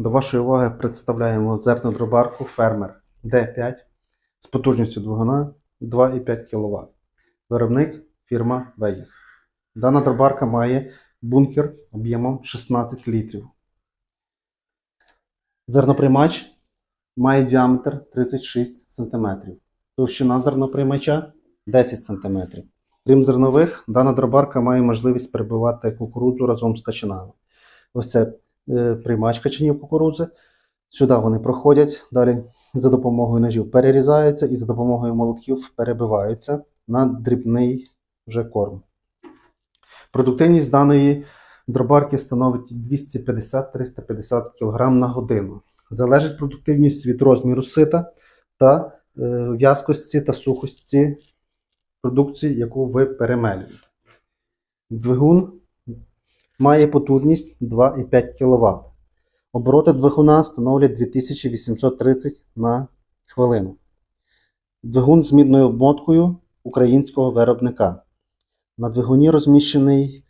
До вашої уваги представляємо зернодробарку фермер D5 з потужністю двигуна 2,5 кВт. Виробник фірма Vegas. Дана дробарка має бункер об'ємом 16 літрів. Зерноприймач має діаметр 36 см. Товщина зерноприймача 10 см. Крім зернових, дана дробарка має можливість перебивати кукурудзу разом з качанами. Ось це приймач качанів кукурудзи. Сюди вони проходять, далі за допомогою ножів перерізаються і за допомогою молотків перебиваються на дрібний вже корм. Продуктивність даної дробарки становить 250-350 кг на годину. Залежить продуктивність від розміру сита та е, в'язкості та сухості продукції, яку ви перемелюєте. Двигун має потужність 2,5 кВт. Обороти двигуна становлять 2830 на хвилину. Двигун з мідною обмоткою українського виробника. На двигуні розміщений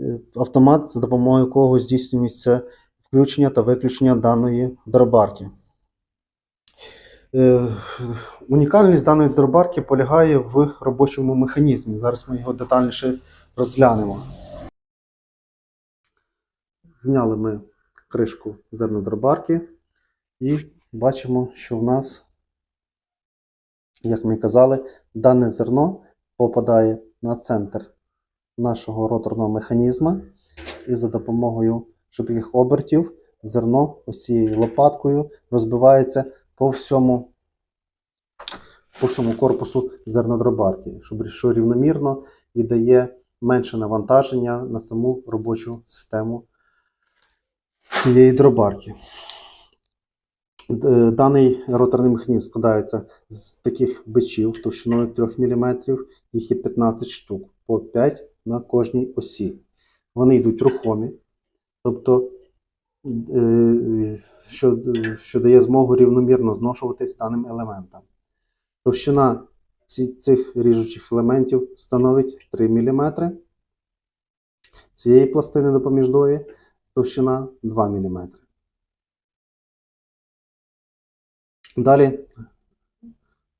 е, автомат, за допомогою якого здійснюється включення та виключення даної дробарки. Е, Унікальність даної дробарки полягає в робочому механізмі. Зараз ми його детальніше розглянемо. Зняли ми кришку зернодробарки і бачимо, що в нас, як ми казали, дане зерно попадає на центр нашого роторного механізму, і за допомогою швидких обертів зерно ось цією лопаткою розбивається по всьому, по всьому корпусу зернодробарки, щоб що рівномірно і дає менше навантаження на саму робочу систему цієї дробарки. Даний роторний механізм складається з таких бичів товщиною 3 мм, їх є 15 штук, по 5 на кожній осі. Вони йдуть рухомі, тобто, е, що, що дає змогу рівномірно зношуватись даним елементам. Товщина цих ріжучих елементів становить 3 мм. Цієї пластини допоміжної товщина 2 мм. Далі,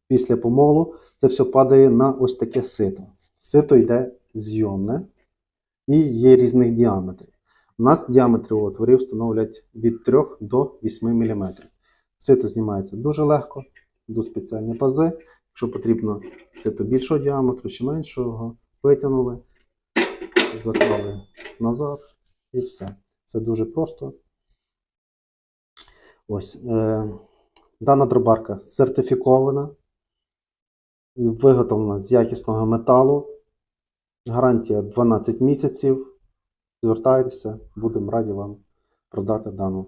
після помолу, це все падає на ось таке сито. Сито йде зйомне і є різних діаметрів. У нас діаметри отворів становлять від 3 до 8 мм. Сито знімається дуже легко, йдуть спеціальні пази. Якщо потрібно сито більшого діаметру чи меншого, витягнули, заклали назад і все. Це дуже просто. Ось. Е, дана дробарка сертифікована, виготовлена з якісного металу. Гарантія 12 місяців. Звертайтеся, будемо раді вам продати дану